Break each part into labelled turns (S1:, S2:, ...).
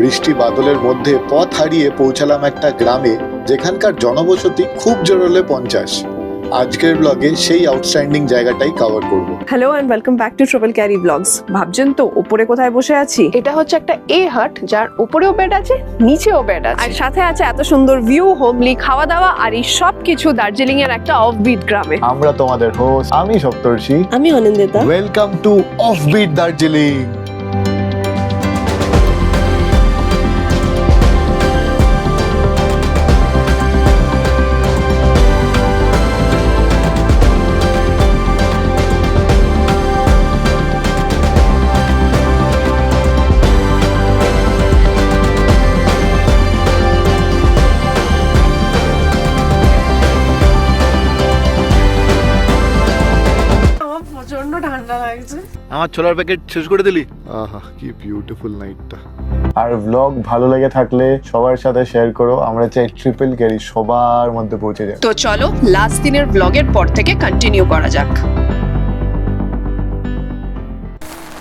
S1: বৃষ্টি বাদলের মধ্যে পথ হারিয়ে পৌঁছালাম একটা গ্রামে যেখানকার জনবসতি খুব জোরলে পঞ্চাশ। আজকের ব্লগে সেই আউটস্ট্যান্ডিং জায়গাটাই কভার করব।
S2: Hello and welcome back to triple carry blogs ভাবছেন তো উপরে কোথায় বসে আছি?
S3: এটা হচ্ছে একটা এ হাট যার উপরেও বেড আছে নিচেও বেড আছে।
S2: আর সাথে আছে এত সুন্দর ভিউ হোমলি খাওয়া দাওয়া আর এই সব কিছু দার্জিলিং এর একটা অফবিট গ্রামে।
S1: আমরা তোমাদের হোস্ট আমি সপ্তর্ষি।
S2: আমি Anindita.
S1: Welcome to offbeat Darjeeling.
S2: আমার
S4: ছোলার প্যাকেট শেষ করে দিলি?
S1: আহা কি বিউটিফুল নাইটটা আর ব্লগ ভালো লেগে থাকলে সবার সাথে শেয়ার করো আমরা চাই ট্রিপল ক্যারি সবার মধ্যে পৌঁছে যায়
S2: তো চলো লাস্ট দিনের ব্লগের পর থেকে কন্টিনিউ করা যাক।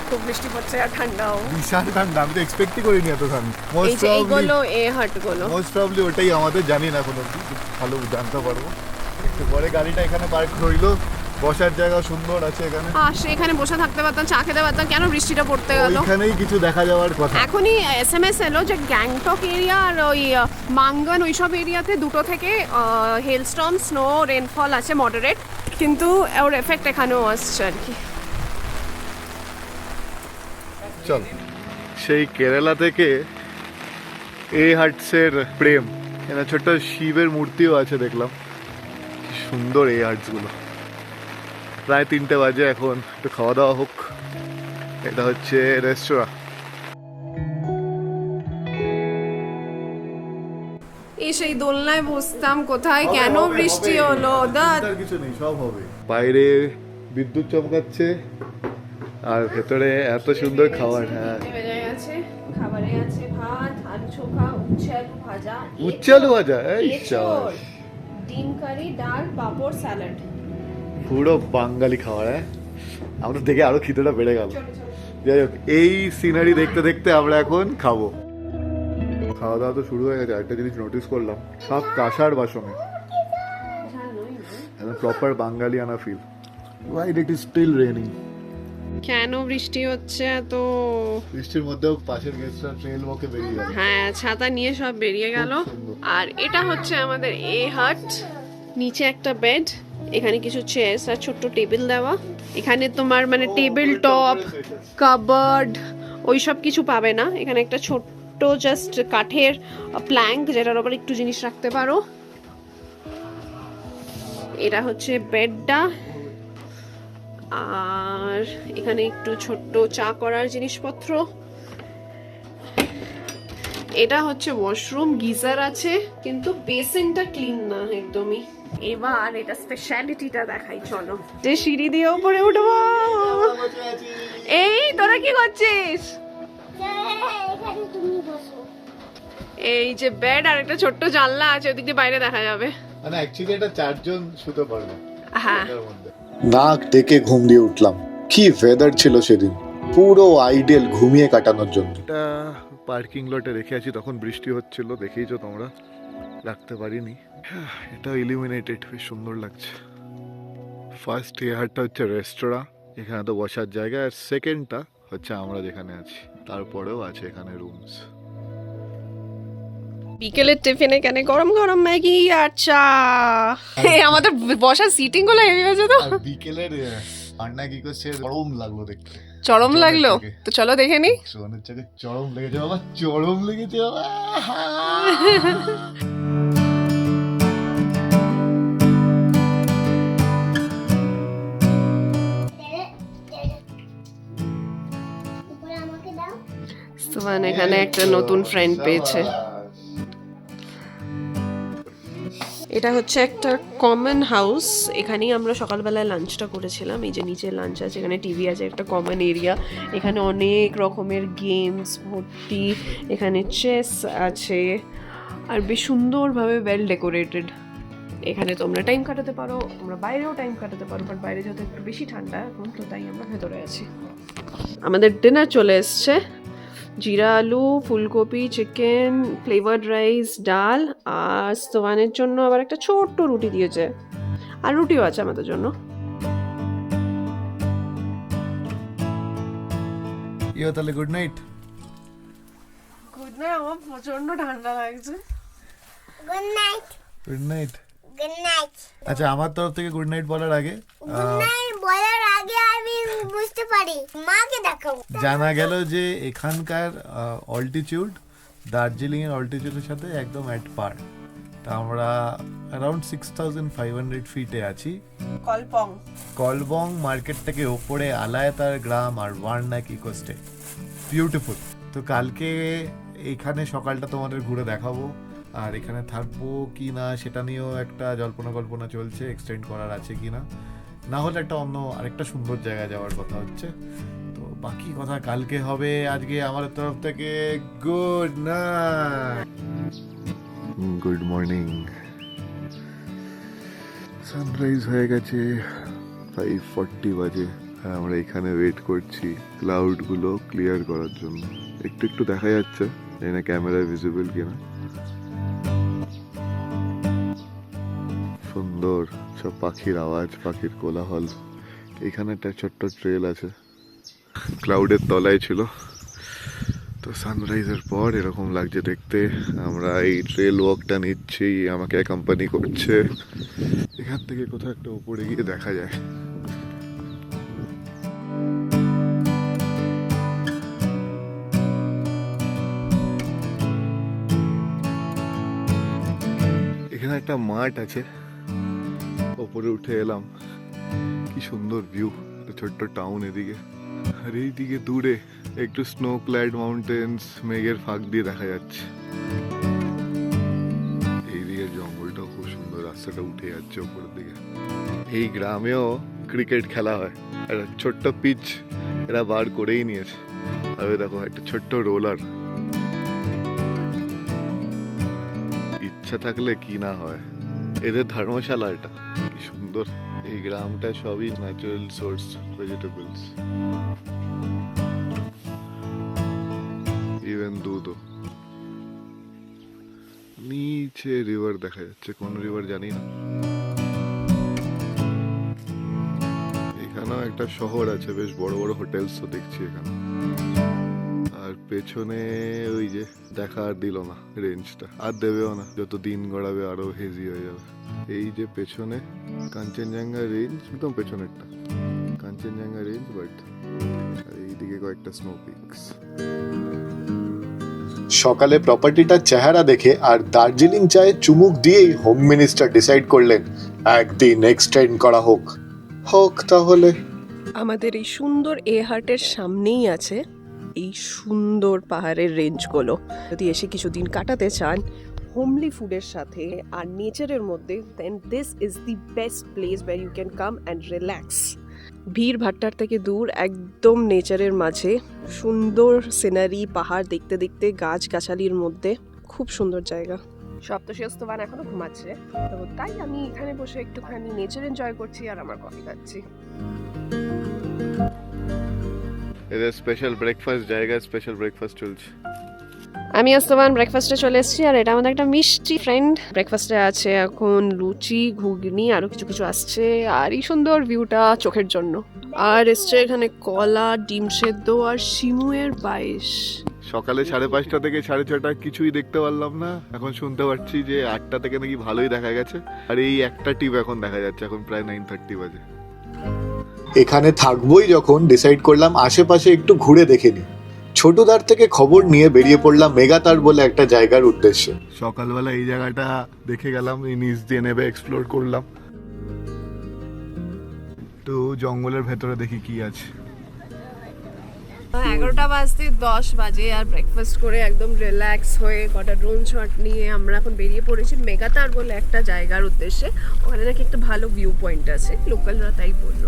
S2: খুব বৃষ্টি পড়ছে আর ঠান্ডাও।
S4: বিশাল ঠান্ডা আমি তো এক্সপেক্টই করিনি এত ঠান্ডা।
S2: এই
S4: মোস্ট
S2: যে
S4: প্রবলি
S2: এ হাটগুলো
S4: মোস্ট প্রবলি ওটাই আমাদের জানি না কোনো ভালো জানতে পারব। একটু পরে গাড়িটা এখানে পার্ক রইল। বসার জায়গা সুন্দর আছে এখানে।
S2: আর এখানে বসে থাকতে পারতাম চা খেতে পারতাম কেন বৃষ্টিটা পড়তে গেল?
S4: ওইখানেই কিছু দেখা যাওয়ার কথা।
S2: এখনই এস এম এস এলো যে গ্যাংটক এরিয়া আর ওই মাঙ্গন ওইসব এরিয়াতে দুটো থেকে হেলস্টর্ম স্নো রেনফল আছে মডারেট কিন্তু ওর এফেক্ট এখানেও আসছে আর কি।
S4: চল সেই কেরালা থেকে এ হার্টসের প্রেম। এখানে ছোট্ট শিবের মূর্তিও আছে দেখলাম। সুন্দর এই হার্টসগুলো প্রায় তিনটে বাজে এখন। একটু খাওয়া দাওয়া হোক। এটা হচ্ছে রেস্তোরাঁ
S2: এই সেই দোলনায় বসতাম কোথায় কেন বৃষ্টি হলো?
S4: কিছু নেই সব হবে। বাইরে বিদ্যুৎ চমকাচ্ছে আর ভেতরে এত সুন্দর খাবার হ্যাঁ।
S2: খাবারে আছে ভাত আলু চোখা উচ্ছে আলু ভাজা
S4: উচ্ছে আলু ভাজা এই
S2: ডিম কারি ডাল পাঁপড় স্যালাড।
S4: পুরো বাঙালি খাবার হ্যাঁ? আমাদের দেখে আরও খিদেটা বেড়ে গেল। যাই হোক এই সিনারি দেখতে দেখতে আমরা এখন খাব। খাওয়া দাওয়া তো শুরু হয়ে গেছে একটা জিনিস নোটিস করলাম সব কাঁসার বাসনে। একদম প্রপার বাঙালি আনা feel right it is still raining
S2: কেন বৃষ্টি হচ্ছে এত?
S4: বৃষ্টির মধ্যেও পাশের গেস্টরা ট্রেল ওকে বেরিয়ে গেল।
S2: হ্যাঁ ছাতা নিয়ে সব বেরিয়ে গেল। আর এটা হচ্ছে আমাদের এ হাট নিচে একটা বেড এখানে কিছু চেয়ার্স আর ছোট্ট টেবিল দেওয়া। এখানে তোমার মানে টেবিল টপ কাবার্ড ওই সব কিছু পাবে না। এখানে একটা ছোট্ট জাস্ট কাঠের প্ল্যাঙ্ক যেটার ওপর একটু জিনিস রাখতে পারো। এটা হচ্ছে বেডটা আর এখানে একটু ছোট্ট চা করার জিনিসপত্র। এটা হচ্ছে ওয়াশরুম গিজার আছে, কিন্তু বেসিনটা ক্লিন না একদমই। এবার এটা স্পেশালিটিটা দেখাই চলো। যে সিঁড়ি দিয়ে উপরে উঠবো। এই তোরা কি করছিস? এই যে বেড আর একটা ছোট্ট জানলা আছে ওদিক দিয়ে বাইরে দেখা যাবে।
S4: মানে অ্যাকচুয়ালি এটা চারজন শুতে পারবে।
S2: হ্যাঁ।
S1: নাক ডেকে ঘুম দিয়ে উঠলাম। কি ওয়েদার ছিল সেদিন? পুরো আইডিয়াল ঘুমিয়ে কাটানোর জন্য।
S4: এটা পার্কিং লটে রেখে আছি তখন বৃষ্টি হচ্ছিল দেখেইছো তোমরা? রাখতে পারিনি। এটা ইলিমিনেটেড বেশ সুন্দর লাগছে। ফার্স্ট ইয়ারটা হচ্ছে রেস্তোরাঁ এখানে তো বসার জায়গা আর সেকেন্ডটা হচ্ছে আমরা যেখানে আছি। তারপরেও আছে এখানে রুমস
S2: বিকেলের টিফিনে কেন গরম গরম ম্যাগি আর চা? আমাদের বসার সিটিংগুলো হেভি হয়েছে তো।
S4: আর বিকেলের আন্না কি করছে? চরম লাগল দেখতে।
S2: চরম লাগল? তো চলো দেখে নি।
S4: সোনের চোখে চরম লেগেছে বাবা চরম লেগেছে বাবা।
S2: সুমান এখানে একটা নতুন ফ্রেন্ড পেয়েছে। এটা হচ্ছে একটা কমন হাউস এখানেই আমরা সকালবেলায় লাঞ্চটা করেছিলাম। এই যে নিচে লাঞ্চ আছে, এখানে টিভি আছে, একটা কমন এরিয়া এখানে অনেক রকমের গেমস ভর্তি এখানে চেস আছে। আর বেশ সুন্দরভাবে ওয়েল ডেকোরেটেড এখানে তোমরা টাইম কাটাতে পারো তোমরা বাইরেও টাইম কাটাতে পারো বাট বাইরে যেহেতু একটু বেশি ঠান্ডা এখন, তো তাই আমরা ভেতরে আছি। আমাদের ডিনার চলে এসছে। জিরা আলু ফুলকপি চিকেন ফ্লেভার্ড রাইস ডাল আর স্তোয়ানের জন্য আবার একটা ছোট্ট রুটি দিয়েছে। আর রুটিও আছে আমাদের জন্য।
S4: ইয়ে তাহলে গুড নাইট
S2: গুড নাইট আমার প্রচণ্ড ঠান্ডা লাগছে।
S5: Good night
S4: good night
S5: good night
S4: আচ্ছা আমার তরফ থেকে গুড নাইট বলার আগে
S5: গুড নাইট বলার আগে আমি বুঝতে পারি। মাকে দেখাবো।
S4: জানা গেল যে এখানকার অল্টিটিউড দার্জিলিং এর অল্টিটিউডের সাথে একদম অ্যাট পার তা আমরা around six thousand five hundred ফিটে আছি।
S2: কলপং।
S4: কলবং মার্কেট থেকে ওপরে আলায়াতার গ্রাম আর ওয়ার্নাকি কোস্টে বিউটিফুল তো কালকে এখানে সকালটা তোমাদের ঘুরে দেখাবো। আর এখানে থাকব কি না সেটা নিয়েও একটা জল্পনা কল্পনা চলছে এক্সটেন্ড করার আছে কি না। না হলে একটা অন্য আরেকটা সুন্দর জায়গায় যাওয়ার কথা হচ্ছে। তো বাকি কথা কালকে হবে, আজকে আমার তরফ থেকে good night good morning. Sunrise হয়ে গেছে ফাইভ ফর্টি বাজে। হ্যাঁ আমরা এখানে ওয়েট করছি ক্লাউডগুলো ক্লিয়ার করার জন্য। একটু একটু দেখা যাচ্ছে, জানি না ক্যামেরায় ভিজিবল কিনা। সুন্দর, সব পাখির আওয়াজ, পাখির কোলাহল। এখানে একটা ছোট্ট ট্রেল আছে। ক্লাউডের তলায় ছিল। তো সানরাইজের পর এরকম লাগছে দেখতে। আমরা এই ট্রেল ওয়াকটা নিচ্ছি, আমাকে কোম্পানি করছে। এখান থেকে কোথাও একটা উপরে গিয়ে দেখা যায়। এখানে একটা মাঠ আছে। ওপরে উঠে এলাম। কি সুন্দর ভিউ ছোট্ট টাউন এদিকে। আর এইদিকে দূরে একটু স্নো ক্ল্যাড মাউন্টেন্স মেঘের ফাঁক দিয়ে দেখা যাচ্ছে। এইদিকে জঙ্গলটাও খুব সুন্দর, রাস্তাটা উঠে যাচ্ছে ওপরের দিকে। এই গ্রামেও ক্রিকেট খেলা হয়। একটা ছোট্ট পিচ এরা বার করেই নিয়েছে। আর দেখো, একটা ছোট্ট রোলার ইচ্ছা থাকলে কি না হয়। এদের ধর্মশালা এটা। কি সুন্দর। এই গ্রামটা সবই ন্যাচারাল সোর্স ভেজিটেবলস ইভেন দুধও। নিচে রিভার দেখা যাচ্ছে, কোন রিভার জানি না। এখানেও একটা শহর আছে, বেশ বড় বড় হোটেলস তো দেখছি এখানে। পেছনে ওই যে দেখা আর দিল না রেঞ্জটা আর দেবেও না। যত দিন গড়াবে আরও হেজি হয়ে যাবে। এই যে পেছনে কাঞ্চনজঙ্ঘা রেঞ্জ একদম পেছনেরটা। কাঞ্চনজঙ্ঘা রেঞ্জ বাট এইদিকে কয়েকটা স্নো পিকস
S1: সকালে প্রপার্টিটার চেহারা দেখে আর দার্জিলিং চায়ে চুমুক দিয়েই হোম মিনিস্টার ডিসাইড করলেন একদিন এক্সটেন্ড করা হোক। হোক তাহলে।
S3: আমাদের এই সুন্দর এ হার্টের সামনেই আছে এই সুন্দর পাহাড়ের রেঞ্জগুলো যদি এসে কিছুদিন কাটাতে চান হোমলি ফুডের সাথে আর নেচারের মধ্যে then this is the best place where you can come and relax ভিড় ভাট্টার থেকে দূর, একদম নেচারের মাঝে। সুন্দর সিনারি পাহাড় দেখতে দেখতে গাছ গাছালির মধ্যে। খুব সুন্দর জায়গা। সপ্তশীস্তবান এখনও ঘুমাচ্ছে। তো তাই আমি এখানে বসে একটুখানি নেচার এনজয় করছি আর আমার কফি খাচ্ছি।
S4: এদের স্পেশাল ব্রেকফাস্ট জায়গায় স্পেশাল ব্রেকফাস্ট চলছে।
S2: আমি আস্তবান ব্রেকফাস্টে চলে এসেছি আর এটা আমাদের একটা মিষ্টি ফ্রেন্ড ব্রেকফাস্টে আছে এখন লুচি ঘুগনি আরও কিছু কিছু আসছে আর এই সুন্দর ভিউটা চোখের জন্য। আর এসছে এখানে কলা ডিম সেদ্ধ আর শিমুয়ের পায়েস।
S4: সকালে সাড়ে পাঁচটা থেকে সাড়ে ছটা কিছুই দেখতে পারলাম না। এখন শুনতে পাচ্ছি যে আটটা থেকে নাকি ভালোই দেখা গেছে। আর এই একটা টিপ এখন দেখা যাচ্ছে এখন প্রায় নাইন থার্টি বাজে।
S1: এখানে থাকবই যখন ডিসাইড করলাম, আশেপাশে একটু ঘুরে দেখে নি ছোটদার থেকে খবর নিয়ে বেরিয়ে পড়লাম মেগাতার বলে একটা জায়গার উদ্দেশ্যে।
S4: সকালবেলা এই জায়গাটা দেখে গেলাম, এই নিজ দিয়ে নেবে এক্সপ্লোর করলাম। তো জঙ্গলের ভেতরে দেখি কি আছে।
S2: এগারোটা বাজতে দশ বাজে আর ব্রেকফাস্ট করে একদম রিল্যাক্স হয়ে কটা ড্রোন শট নিয়ে আমরা এখন বেরিয়ে পড়েছি মেগাতার বলে একটা জায়গার উদ্দেশ্যে। ওখানে নাকি একটা ভালো ভিউ পয়েন্ট আছে, লোকালরা তাই বলল।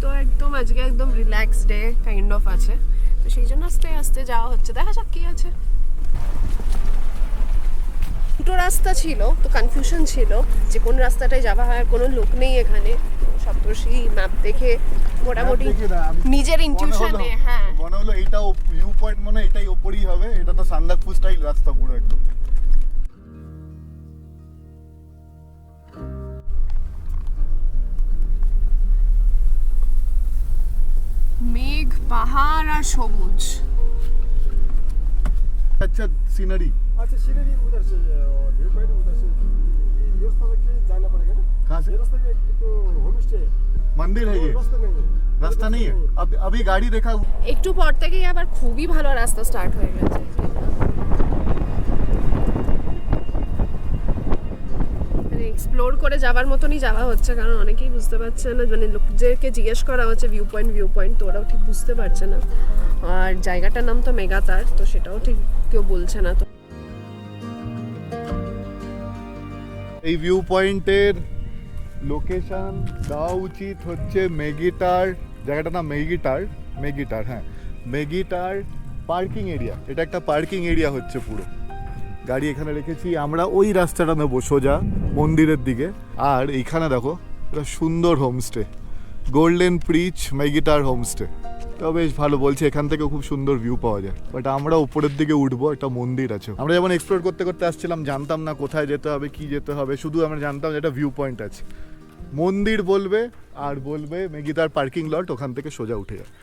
S2: তো একদম আজকে একদম রিল্যাক্স ডে কাইন্ড অফ আছে। তো সেই জন্য আস্তে আস্তে যাওয়া হচ্ছে। দেখা যাক কি আছে। দুটো রাস্তা ছিল, তো কনফিউশন ছিল যে কোন রাস্তাটায় যাওয়া হয় আর কোনো লোক নেই এখানে। সপ্তর্ষি ম্যাপ দেখে মোটামুটি নিজের ইনটিউশনে হ্যাঁ
S4: মনে হলো এইটা ভিউ পয়েন্ট মনে হয় এটাই ওপরই হবে এটা তো সান্দাকপু স্টাইল রাস্তা পুরো একদম
S2: মেঘ পাহাড় আর সবুজ
S4: আচ্ছা সিনারি
S6: अच्छा सीधे उधर से व्यू पॉइंट उधर से ये रास्ता के जाना पड़ेगा ना
S4: कहाँ से
S6: ये रास्ता के तो होम स्टे
S4: मंदिर है ये
S6: रास्ता नहीं है
S4: रास्ता नहीं है अब अभी गाड़ी देखा
S2: একটু পর থেকেই আবার খুবই ভালো রাস্তা স্টার্ট হয়ে গেছে এক্সপ্লোর করে যাওয়ার মতনই যাওয়া হচ্ছে কারণ অনেকেই বুঝতে পারছে না মানে লোকদেরকে জিজ্ঞেস করা হচ্ছে ভিউ পয়েন্ট ভিউ পয়েন্ট তো ওরাও ঠিক বুঝতে পারছে না আর জায়গাটার নাম তো মেগাতার তো সেটাও ঠিক কেউ বলছে না তো
S4: এই ভিউ পয়েন্টের লোকেশন দেওয়া উচিত হচ্ছে মেগিটার জায়গাটার নাম মেগিটার মেগিটার হ্যাঁ। মেগিটার পার্কিং এরিয়া এটা একটা পার্কিং এরিয়া হচ্ছে পুরো। গাড়ি এখানে রেখেছি, আমরা ওই রাস্তাটা নেব সোজা, মন্দিরের দিকে। আর এইখানে দেখো এটা সুন্দর হোমস্টে গোল্ডেন প্রিচ মেগিটার হোমস্টে তো বেশ ভালো, বলছে এখান থেকে খুব সুন্দর ভিউ পাওয়া যায়। বাট আমরা উপরের দিকে উঠবো, একটা মন্দির আছে। আমরা যেমন এক্সপ্লোর করতে করতে আসছিলাম, জানতাম না কোথায় যেতে হবে, কি যেতে হবে, শুধু আমরা জানতাম যে একটা ভিউ পয়েন্ট আছে। মন্দির বলবে, আর বলবে মেগিতার পার্কিং লট ওখান থেকে সোজা উঠে যাবে।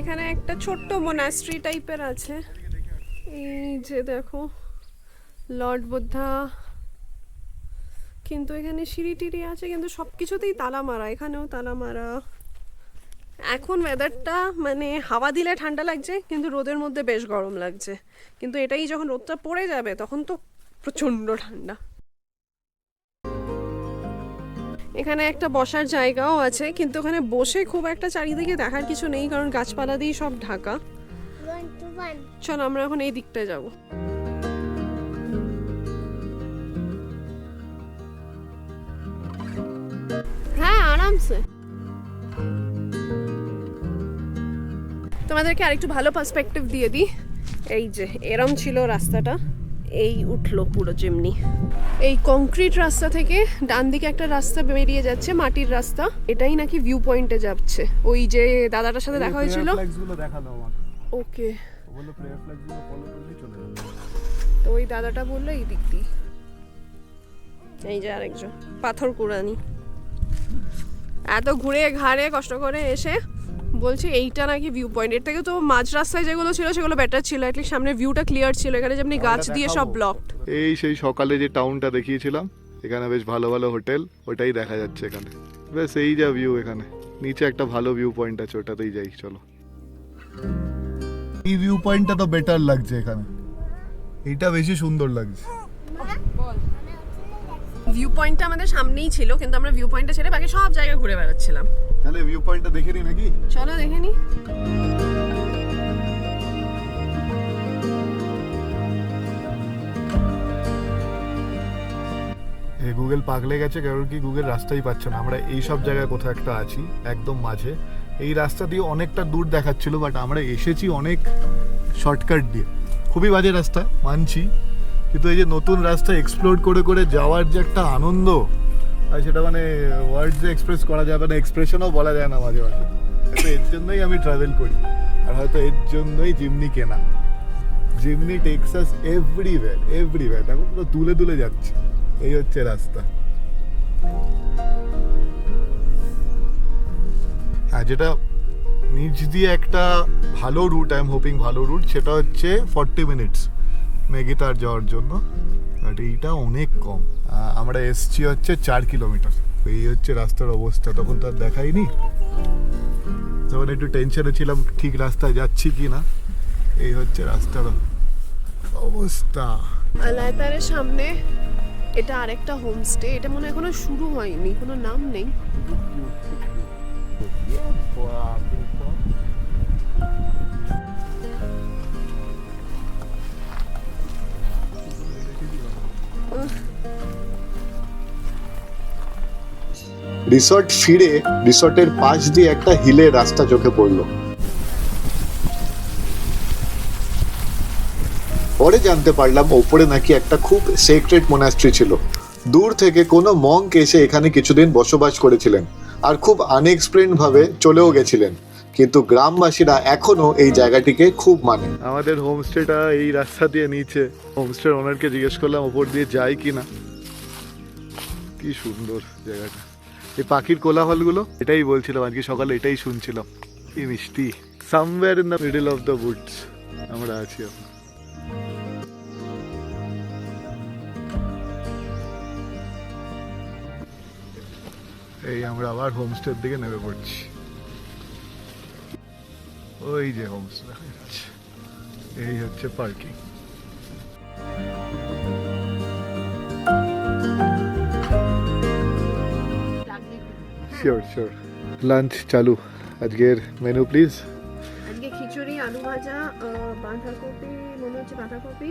S2: এখানে একটা ছোট্ট মোনাস্ট্রি টাইপের আছে। এই যে দেখো লর্ড বুদ্ধা কিন্তু এখানে সিঁড়ি টিড়ি আছে কিন্তু সব কিছুতেই তালা মারা এখানেও তালা মারা এখন ওয়েদারটা মানে হাওয়া দিলে ঠান্ডা লাগছে কিন্তু রোদের মধ্যে বেশ গরম লাগছে। কিন্তু এটাই যখন রোদটা পড়ে যাবে তখন তো প্রচণ্ড ঠান্ডা। এখানে একটা বসার জায়গাও আছে কিন্তু ওখানে বসে খুব একটা চারিদিকে দেখার কিছু নেই কারণ গাছপালা দিয়ে সব ঢাকা. চল আমরা এখন এই দিকটায় যাব। আরামসে তোমাদেরকে আরেকটু ভালো পার্সপেক্টিভ দিয়ে দিই। এই যে এরম ছিল রাস্তাটা। এই উঠল পুরো যেমনি এই কংক্রিট রাস্তা থেকে ডান দিকে একটা রাস্তা বেরিয়ে যাচ্ছে মাটির রাস্তা। এটাই নাকি ভিউ পয়েন্টে যাচ্ছে। ওই যে দাদাটার সাথে দেখা হয়েছিল। ওকে। তো ওই দাদাটা বলল এই দিক দিয়ে। এই যে আরেকজন পাথর কুড়ানি। এত ঘুরে ঘাড়ে কষ্ট করে এসে বলছে এইটা নাকি ভিউ পয়েন্ট এর থেকে তো মাঝ রাস্তায় যেগুলো ছিল সেগুলো বেটার ছিল। অ্যাটলিস্ট সামনে ভিউটা ক্লিয়ার ছিল। এখানে যেমনি গাছ দিয়ে সব ব্লকড
S4: এই সেই সকালে যে টাউনটা দেখিয়েছিলাম এখানে বেশ ভালো ভালো হোটেল ওটাই দেখা যাচ্ছে এখানে। বেশ এই যা ভিউ এখানে। নিচে একটা ভালো ভিউ পয়েন্ট আছে ওটাতেই যাই চলো। এই ভিউ পয়েন্টটা তো বেটার লাগছে এখানে। এটা বেশি সুন্দর লাগছে।
S2: ভিউ পয়েন্টটা আমাদের সামনেই ছিল কিন্তু আমরা ভিউ পয়েন্টটা ছেড়ে বাকি সব জায়গায় ঘুরে বেড়াচ্ছিলাম।
S4: তাহলে ভিউ পয়েন্টটা দেখে নি নাকি?
S2: চলো দেখে নি।
S4: গুগল পাগলে গেছে কারণ কি গুগল রাস্তাই পাচ্ছে না। আমরা এই সব জায়গায় কোথাও একটা আছি একদম মাঝে। এই রাস্তা দিয়ে অনেকটা দূর দেখাচ্ছিল বাট আমরা এসেছি অনেক শর্টকাট দিয়ে। খুবই বাজে রাস্তা মানছি। কিন্তু এই যে নতুন রাস্তা এক্সপ্লোর করে করে যাওয়ার যে একটা আনন্দ, আর সেটা মানে ওয়ার্ডসে এক্সপ্রেস করা যায় না এক্সপ্রেশনও বলা যায় না মাঝে মাঝে। তো এর জন্যই আমি ট্রাভেল করি, আর হয়তো এর জন্যই জিমনি কেনা। জিমনি টেক্সাস এভরিওয়্যার এভরিওয়্যার দেখো পুরো তুলে তুলে যাচ্ছে। এই হচ্ছে রাস্তা। হ্যাঁ যেটা নিচ দিয়ে একটা ভালো রুট আই এম হোপিং ভালো রুট সেটা হচ্ছে ফর্টি মিনিটস মেগিতার যাওয়ার জন্য। বাট এইটা অনেক কম। আমরা এসছি হচ্ছে চার কিলোমিটার। এই হচ্ছে রাস্তার অবস্থা। তখন তো আর দেখাইনি। তখন একটু টেনশনে ছিলাম, ঠিক রাস্তায় যাচ্ছি কি না এই হচ্ছে রাস্তার অবস্থা।
S2: আলাইতারের সামনে এটা আরেকটা হোমস্টে এটা মনে এখনও শুরু হয়নি, কোনো নাম নেই।
S7: রিসর্ট ফিরে রিসর্টের পাশ দিয়ে একটা হিলের রাস্তা চোখে পড়ল। পরে জানতে পারলাম ওপরে নাকি একটা খুব সেক্রেট মোনাস্ট্রি ছিল।
S1: দূর থেকে কোনো মঙ্ক এসে এখানে কিছুদিন বসবাস করেছিলেন আর খুব আনএক্সপ্লেন ভাবে চলেও গেছিলেন। কিন্তু গ্রামবাসীরা এখনও এই জায়গাটিকে খুব মানে
S4: আমাদের হোমস্টেটা এই রাস্তা দিয়ে নিচে। হোমস্টের ওনারকে জিজ্ঞেস করলাম, ওপর দিয়ে যায় কি না কি সুন্দর জায়গাটা। এই পাখির কোলাহলগুলো, এটাই বলছিলাম, আজকে সকালে এটাই শুনছিলাম। কি মিষ্টি। Somewhere in the middle of the woods আমরা আছি এখন। এই আমরা আবার হোমস্টের দিকে নেমে পড়ছি। ওই যে হোমস্টে এই হচ্ছে পার্কিং শিওর শিওর লাঞ্চ চালু আজকের মেনু প্লিজ
S2: আজকে খিচুড়ি আলু ভাজা বাঁধাকপি মনে হচ্ছে বাঁধাকপি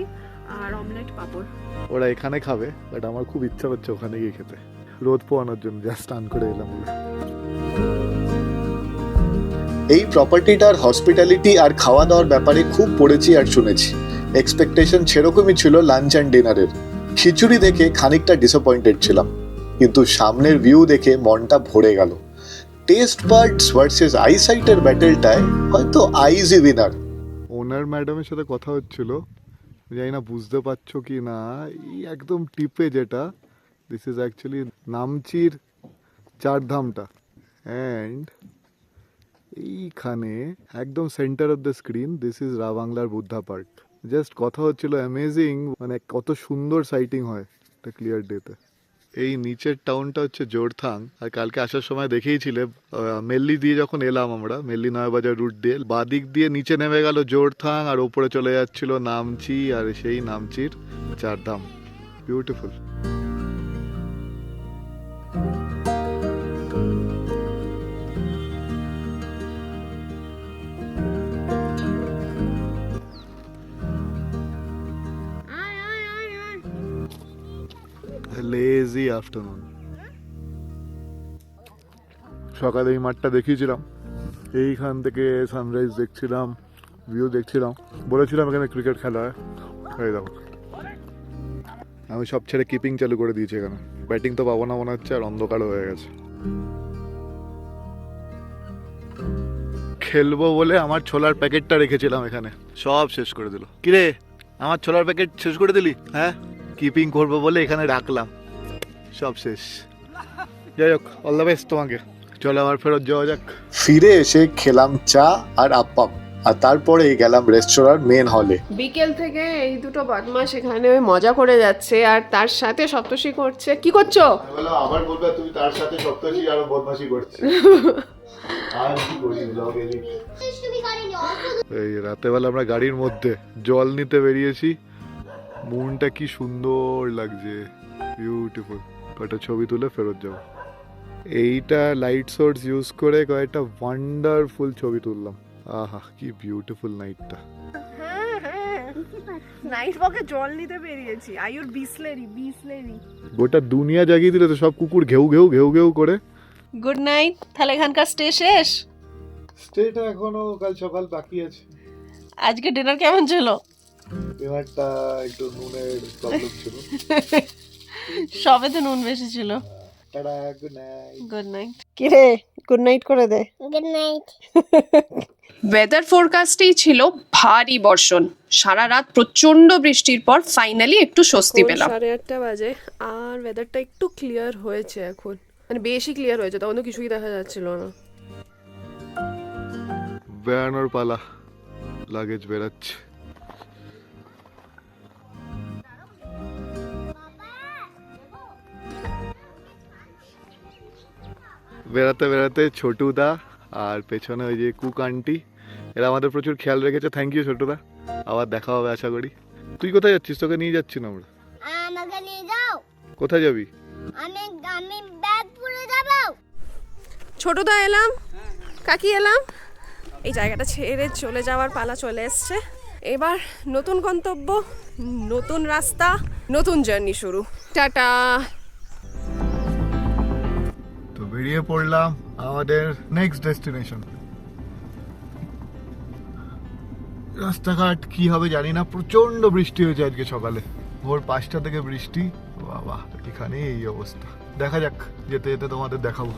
S2: আর অমলেট পাঁপড়
S4: ওরা এখানে খাবে বাট আমার খুব ইচ্ছা হচ্ছে ওখানে গিয়ে খেতে রোদ পোয়ানোর জন্য জাস্ট স্নান করে এলাম
S1: এই প্রপার্টিটার হসপিটালিটি আর খাওয়া দাওয়ার ব্যাপারে খুব পড়েছি আর শুনেছি। এক্সপেকটেশন সেরকমই ছিল লাঞ্চ অ্যান্ড ডিনারের খিচুড়ি দেখে খানিকটা ডিসঅ্যাপয়েন্টেড ছিলাম। কিন্তু সামনের ভিউ দেখে মনটা ভরে গেল। টেস্ট বার্ডস ভার্সেস আইসাইটের ব্যাটেলটায় হয়তো আইজি উইনার
S4: ওনার ম্যাডামের সাথে কথা হচ্ছিল। জানি না, বুঝতে পারছ কি না? এই একদম টিপে যেটা। দিস ইজ অ্যাকচুয়ালি নামচির চারধামটা। অ্যান্ড এইখানে একদম centre of the screen this is রাবাংলার Buddha park. Just কথা হচ্ছিল অ্যামেজিং মানে কত সুন্দর সাইটিং হয় একটা ক্লিয়ার ডেতে এই নিচের টাউনটা হচ্ছে জোরথাং। আর কালকে আসার সময় দেখিয়েছিলে মেল্লি দিয়ে যখন এলাম আমরা, মেল্লি নয়বাজার রুট দিয়ে, বাদিক দিয়ে নিচে নেমে গেল জোরথাং, আর ওপরে চলে যাচ্ছিল নামচি, আর সেই নামচির চারধাম। বিউটিফুল আফটারনুন সকালে এই মাঠটা দেখিয়েছিলাম। এইখান থেকে সানরাইজ দেখছিলাম ভিউ দেখছিলাম। বলেছিলাম এখানে ক্রিকেট খেলা হয় এই দেখো। আমি সব ছেড়ে কিপিং চালু করে দিয়েছি এখানে। ব্যাটিং তো পাবো না মনে হচ্ছে, আর অন্ধকারও হয়ে গেছে। খেলব বলে আমার ছোলার প্যাকেটটা রেখেছিলাম এখানে। সব শেষ করে দিল। কিরে, আমার ছোলার প্যাকেট শেষ করে দিলি? হ্যাঁ? কিপিং করব বলে এখানে রাখলাম। সব শেষ। যাই হোক অল দ্য বেস্ট তোমাকে। চলো আবার ফেরত যাওয়া যাক।
S1: ফিরে এসে খেলাম চা আর আপ্পাম আর তারপরে গেলাম রেস্তোরাঁর মেন হলে
S2: বিকেল থেকে এই দুটো বদমাস এখানে মজা করে যাচ্ছে আর তার সাথে সপ্তষী করছে। কি করছ?
S4: আবার বলবে তুমি তার সাথে সপ্তাশী আরও বদমাশি করছে। এই রাতেবেলা আমরা গাড়ির মধ্যে জল নিতে বেরিয়েছি। মুনটা কি সুন্দর লাগছে। বিউটিফুল কয়েকটা ছবি তুলে ফেরত যাব এইটা লাইট সোর্স ইউজ করে কয়েকটা ওয়ান্ডারফুল ছবি তুললাম। আহা কি বিউটিফুল নাইটটা
S3: নাইট ওয়াকে জল নিতে বেরিয়েছি। আয়ুর বিসলেরি বিসলেরি
S4: গোটা দুনিয়া জাগিয়ে দিলে তো সব কুকুর ঘেউ ঘেউ ঘেউ ঘেউ করে।
S2: গুড নাইট তাহলে এখানকার স্টে শেষ?
S4: স্টেটা এখনও কাল সকাল বাকি আছে।
S2: আজকে ডিনার কেমন ছিল?
S4: ডিনারটা একটু নুনের প্রবলেম ছিল।
S2: সবে তো নুন বেশি ছিল।
S4: টাটা গুড নাইট
S2: গুড নাইট কিরে গুড নাইট করে দে।
S5: গুড নাইট
S8: ওয়েদার ফোরকাস্টেই ছিল ভারী বর্ষণ। সারা রাত প্রচণ্ড বৃষ্টির পর ফাইনালি একটু স্বস্তি পেলাম।
S2: সাড়ে আটটা বাজে আর ওয়েদারটা একটু ক্লিয়ার হয়েছে এখন। মানে বেশি ক্লিয়ার হয়েছে তখন তো কিছুই দেখা যাচ্ছিল না।
S4: বেড়ানোর পালা লাগেজ বেরাচ্ছে। বেড়াতে বেড়াতে ছোটুদা আর পেছনে ওই যে কুক আন্টি এরা আমাদের প্রচুর খেয়াল রেখেছে। থ্যাংক ইউ ছোটুদা। আবার দেখা হবে আশা করি। তুই কোথায় যাচ্ছিস? তোকে নিয়ে যাচ্ছি না আমরা।
S5: আমাকে নিয়ে যাও।
S4: কোথায় যাবি?
S5: আমি আমি ব্যাগ পরে যাব।
S2: ছোটদা এলাম? কাকি এলাম? এই জায়গাটা ছেড়ে চলে যাওয়ার পালা চলে এসছে। এবার নতুন গন্তব্য নতুন রাস্তা নতুন জার্নি শুরু। টাটা!
S4: বেরিয়ে পড়লাম আমাদের নেক্সট ডেস্টিনেশন রাস্তাঘাট কি হবে জানি না প্রচণ্ড বৃষ্টি হয়েছে আজকে সকালে। ভোর পাঁচটা থেকে বৃষ্টি। বাবা এখানে এই অবস্থা। দেখা যাক, যেতে যেতে তোমাদের দেখাবো।